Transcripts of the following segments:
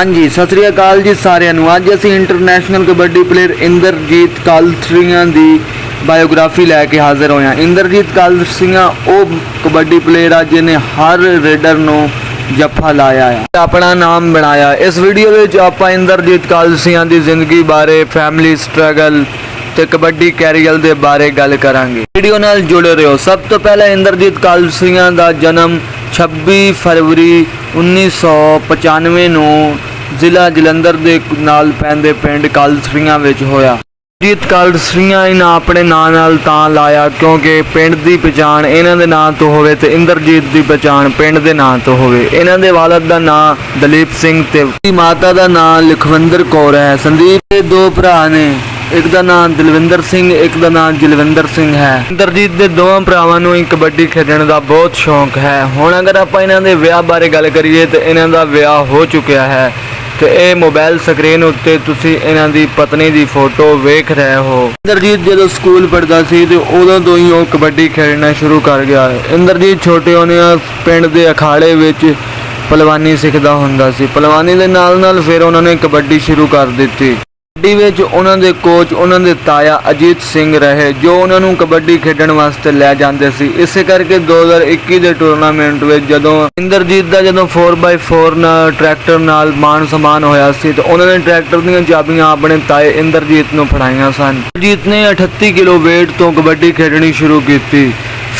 ਹਾਂਜੀ, ਸਤਿ ਸ੍ਰੀ ਅਕਾਲ ਜੀ ਸਾਰਿਆਂ ਨੂੰ। ਅੱਜ ਅਸੀਂ ਇੰਟਰਨੈਸ਼ਨਲ ਕਬੱਡੀ ਪਲੇਅਰ ਇੰਦਰਜੀਤ ਕਾਲਥਰੀਆਂ ਦੀ ਬਾਇਓਗ੍ਰਾਫੀ ਲੈ ਕੇ ਹਾਜ਼ਰ ਹੋਏ ਹਾਂ। ਇੰਦਰਜੀਤ ਕਾਲਸਰੀਆਂ ਉਹ ਕਬੱਡੀ ਪਲੇਅਰ ਆ, ਜਿਹਨੇ ਹਰ ਰੇਡਰ ਨੂੰ ਜੱਫਾ ਲਾਇਆ ਆ। ਆਪਣਾ ਨਾਮ ਬਣਾਇਆ। ਇਸ ਵੀਡੀਓ ਵਿੱਚ ਆਪਾਂ ਇੰਦਰਜੀਤ ਕਾਲਸੀਆਂ ਦੀ ਜ਼ਿੰਦਗੀ ਬਾਰੇ ਫੈਮਿਲੀ ਸਟਰਗਲ ਤੇ ਕਬੱਡੀ ਕੈਰੀਅਰ ਦੇ ਬਾਰੇ ਗੱਲ ਕਰਾਂਗੇ। ਵੀਡੀਓ ਨਾਲ ਜੁੜੇ ਰਹੋ। ਸਭ ਤੋਂ ਪਹਿਲਾਂ ਇੰਦਰਜੀਤ ਕਾਲਸੀਆਂ ਦਾ ਜਨਮ 26 ਫਰਵਰੀ 1995 ਨੂੰ ਜ਼ਿਲ੍ਹਾ ਜਲੰਧਰ ਦੇ ਨਾਲ ਪੈਂਦੇ ਪਿੰਡ ਕਾਲਸਰੀਆਂ ਵਿੱਚ ਹੋਇਆ। ਜੀਤ ਕਾਲਸਰੀਆਂ ਇਹਨਾਂ ਆਪਣੇ ਨਾਂ ਨਾਲ ਤਾਂ ਲਾਇਆ ਕਿਉਂਕਿ ਪਿੰਡ ਦੀ ਪਛਾਣ ਇਹਨਾਂ ਦੇ ਨਾਂ ਤੋਂ ਹੋਵੇ ਤੇ ਇੰਦਰਜੀਤ ਦੀ ਪਛਾਣ ਪਿੰਡ ਦੇ ਨਾਂ ਤੋਂ ਹੋਵੇ। ਇਹਨਾਂ ਦੇ ਵਾਲਦ ਦਾ ਨਾਂ ਦਲੀਪ ਸਿੰਘ ਤੇ ਦੀ ਮਾਤਾ ਦਾ ਨਾਂ ਲਖਵਿੰਦਰ ਕੌਰ ਹੈ। ਸੰਦੀਪ ਦੇ ਦੋ ਭਰਾ ਨੇ। ਇੱਕ ਦਾ ਨਾਮ ਦਲਵਿੰਦਰ ਸਿੰਘ, ਇੱਕ ਦਾ ਨਾਮ ਜਲਵਿੰਦਰ ਸਿੰਘ ਹੈ। ਇੰਦਰਜੀਤ ਦੇ ਦੋਵਾਂ ਭਰਾਵਾਂ ਨੂੰ ਹੀ ਕਬੱਡੀ ਖੇਡਣ ਦਾ ਬਹੁਤ ਸ਼ੌਂਕ ਹੈ। ਹੁਣ ਅਗਰ ਆਪਾਂ ਇਹਨਾਂ ਦੇ ਵਿਆਹ ਬਾਰੇ ਗੱਲ ਕਰੀਏ ਤੇ ਇਹਨਾਂ ਦਾ ਵਿਆਹ ਹੋ ਚੁੱਕਿਆ ਹੈ। ਤੇ ਇਹ ਮੋਬਾਈਲ ਸਕਰੀਨ ਉੱਤੇ ਤੁਸੀਂ ਇਹਨਾਂ ਦੀ ਪਤਨੀ ਦੀ ਫੋਟੋ ਵੇਖ ਰਹੇ ਹੋ। ਇੰਦਰਜੀਤ ਜਦੋਂ ਸਕੂਲ ਪੜ੍ਹਦਾ ਸੀ ਤੇ ਉਦੋਂ ਤੋਂ ਹੀ ਉਹ ਕਬੱਡੀ ਖੇਡਣਾ ਸ਼ੁਰੂ ਕਰ ਗਿਆ ਇੰਦਰਜੀਤ ਛੋਟੇ ਹੁੰਦਿਆਂ ਪਿੰਡ ਦੇ ਅਖਾੜੇ ਵਿੱਚ ਪਲਵਾਨੀ ਸਿੱਖਦਾ ਹੁੰਦਾ ਸੀ। ਪਲਵਾਨੀ ਦੇ ਨਾਲ ਨਾਲ ਫਿਰ ਉਹਨਾਂ ਨੇ ਕਬੱਡੀ ਸ਼ੁਰੂ ਕਰ ਦਿੱਤੀ। ਕਬੱਡੀ ਵਿੱਚ ਉਹਨਾਂ ਦੇ ਕੋਚ ਉਹਨਾਂ ਦੇ ਤਾਇਆ ਅਜੀਤ ਸਿੰਘ ਰਹੇ, ਜੋ ਉਹਨਾਂ ਨੂੰ ਕਬੱਡੀ ਖੇਡਣ ਵਾਸਤੇ ਲੈ ਜਾਂਦੇ ਸੀ। ਇਸੇ ਕਰਕੇ 2021 ਦੇ ਟੂਰਨਾਮੈਂਟ ਵਿੱਚ ਜਦੋਂ ਇੰਦਰਜੀਤ ਦਾ ਜਦੋਂ 4x4 ਨਾਲ ਟਰੈਕਟਰ ਨਾਲ ਮਾਨ ਸਮਾਨ ਹੋਇਆ ਸੀ, ਤਾਂ ਉਹਨਾਂ ਨੇ ਟਰੈਕਟਰ ਦੀਆਂ ਚਾਬੀਆਂ ਆਪਣੇ ਤਾਏ ਇੰਦਰਜੀਤ ਨੂੰ ਫੜਾਈਆਂ ਸਨ। ਇੰਦਰਜੀਤ ਨੇ 38 ਕਿਲੋ weight ਤੋਂ ਕਬੱਡੀ ਖੇਡਣੀ ਸ਼ੁਰੂ ਕੀਤੀ।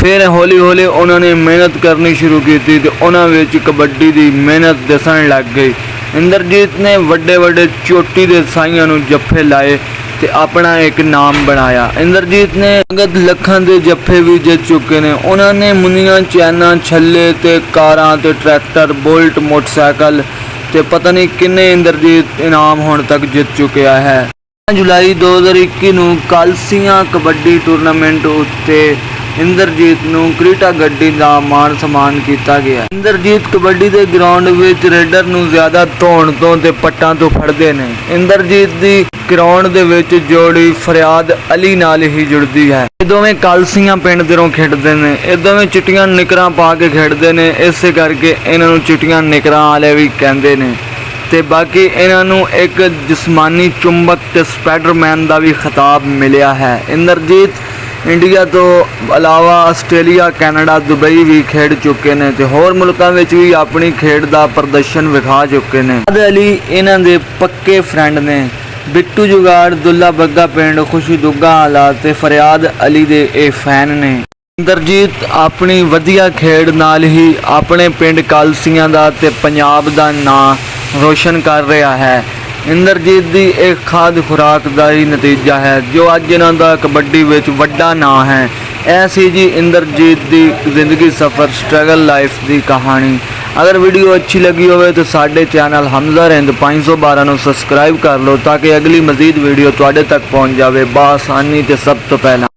ਫਿਰ ਹੌਲੀ ਹੌਲੀ ਉਹਨਾਂ ਨੇ ਮਿਹਨਤ ਕਰਨੀ ਸ਼ੁਰੂ ਕੀਤੀ ਤੇ ਉਹਨਾਂ ਵਿੱਚ ਕਬੱਡੀ ਦੀ ਮਿਹਨਤ ਦਿਸਣ ਲੱਗ ਗਈ। ਇੰਦਰਜੀਤ ਨੇ ਵੱਡੇ ਵੱਡੇ ਚੋਟੀ ਦੇ ਸਾਈਆਂ ਨੂੰ ਜੱਫੇ ਲਾਏ ਤੇ ਆਪਣਾ ਇੱਕ ਨਾਮ ਬਣਾਇਆ। ਇੰਦਰਜੀਤ ਨੇ ਅੰਗਦ ਲੱਖਾਂ ਦੇ ਜੱਫੇ ਵੀ ਜਿੱਤ ਚੁੱਕੇ ਨੇ। ਉਹਨਾਂ ਨੇ ਮੁੰਨੀਆਂ, ਚੈਨਾਂ, ਛੱਲੇ ਤੇ ਕਾਰਾਂ ਤੇ ਟਰੈਕਟਰ, ਬੁਲਟ, ਮੋਟਰਸਾਈਕਲ ਤੇ ਪਤਾ ਨਹੀਂ ਕਿੰਨੇ ਇੰਦਰਜੀਤ ਇਨਾਮ ਹੁਣ ਤੱਕ ਜਿੱਤ ਚੁੱਕਿਆ ਹੈ। ਜੁਲਾਈ 2021 ਨੂੰ ਕਾਲਸੀਆਂ ਕਬੱਡੀ ਟੂਰਨਾਮੈਂਟ ਉੱਤੇ ਇੰਦਰਜੀਤ ਨੂੰ ਕ੍ਰੀਟਾ ਗੱਡੀ ਦਾ ਮਾਣ ਸਨਮਾਨ ਕੀਤਾ ਗਿਆ। ਇੰਦਰਜੀਤ ਕਬੱਡੀ ਦੇ ਗਰਾਊਂਡ ਵਿੱਚ ਰੇਡਰ ਨੂੰ ਜ਼ਿਆਦਾ ਧੋਣ ਤੋਂ ਤੇ ਪੱਟਾਂ ਤੋਂ ਫੜਦੇ ਨੇ। ਇੰਦਰਜੀਤ ਦੀ ਗਰਾਊਂਡ ਦੇ ਵਿੱਚ ਜੋੜੀ ਫਰਿਆਦ ਅਲੀ ਨਾਲ ਹੀ ਜੁੜਦੀ ਹੈ। ਇਹ ਦੋਵੇਂ ਕਾਲਸੀਆਂ ਪਿੰਡ ਦੇਰੋਂ ਖੇਡਦੇ ਨੇ। ਇਹ ਦੋਵੇਂ ਚਿੱਟੀਆਂ ਨਿਕਰਾਂ ਪਾ ਕੇ ਖੇਡਦੇ ਨੇ। ਇਸੇ ਕਰਕੇ ਇਹਨਾਂ ਨੂੰ ਚਿੱਟੀਆਂ ਨਿਕਰਾਂ ਵਾਲੇ ਵੀ ਕਹਿੰਦੇ ਨੇ। ਤੇ ਬਾਕੀ ਇਹਨਾਂ ਨੂੰ ਇੱਕ ਜਿਸਮਾਨੀ ਚੁੰਬਕ ਤੇ ਸਪਾਈਡਰਮੈਨ ਦਾ ਵੀ ਖਿਤਾਬ ਮਿਲਿਆ ਹੈ। ਇੰਦਰਜੀਤ ਇੰਡੀਆ ਤੋਂ ਇਲਾਵਾ ਆਸਟ੍ਰੇਲੀਆ, ਕੈਨੇਡਾ, ਦੁਬਈ ਵੀ ਖੇਡ ਚੁੱਕੇ ਨੇ ਤੇ ਹੋਰ ਮੁਲਕਾਂ ਵਿੱਚ ਵੀ ਆਪਣੀ ਖੇਡ ਦਾ ਪ੍ਰਦਰਸ਼ਨ ਵਿਖਾ ਚੁੱਕੇ ਨੇ। ਅਦ ਅਲੀ ਇਹਨਾਂ ਦੇ ਪੱਕੇ ਫਰੈਂਡ ਨੇ ਬਿੱਟੂ ਜੁਗਾੜ, ਦੁੱਲਾ ਬੱਗਾ ਪਿੰਡ ਖੁਸ਼ੀ ਦੁੱਗਾ ਵਾਲਾ ਤੇ ਫਰਿਆਦ ਅਲੀ ਦੇ ਇਹ ਫੈਨ ਨੇ। ਇੰਦਰਜੀਤ ਆਪਣੀ ਵਧੀਆ ਖੇਡ ਨਾਲ ਹੀ ਆਪਣੇ ਪਿੰਡ ਕਾਲਸੀਆਂ ਦਾ ਤੇ ਪੰਜਾਬ ਦਾ ਨਾਂ ਰੋਸ਼ਨ ਕਰ ਰਿਹਾ ਹੈ। ਇੰਦਰਜੀਤ ਦੀ ਇੱਕ ਖਾਦ ਖੁਰਾਕ ਦਾ ਹੀ ਨਤੀਜਾ ਹੈ, ਜੋ ਅੱਜ ਇਹਨਾਂ ਦਾ ਕਬੱਡੀ ਵਿੱਚ ਵੱਡਾ ਨਾਂ ਹੈ। ਇਹ ਸੀ ਜੀ ਇੰਦਰਜੀਤ ਦੀ ਜ਼ਿੰਦਗੀ ਸਫਰ ਸਟਰਗਲ ਲਾਈਫ ਦੀ ਕਹਾਣੀ। ਅਗਰ ਵੀਡੀਓ ਅੱਛੀ ਲੱਗੀ ਹੋਵੇ ਤਾਂ ਸਾਡੇ ਚੈਨਲ ਹਮਜ਼ਾ ਰਿੰਦ 512 ਨੂੰ ਸਬਸਕ੍ਰਾਈਬ ਕਰ ਲਓ, ਤਾਂ ਕਿ ਅਗਲੀ ਮਜ਼ੀਦ ਵੀਡੀਓ ਤੁਹਾਡੇ ਤੱਕ ਪਹੁੰਚ ਜਾਵੇ। ਬਾਸਾਨੀ ਤੇ ਸਭ ਤੋਂ ਪਹਿਲਾਂ।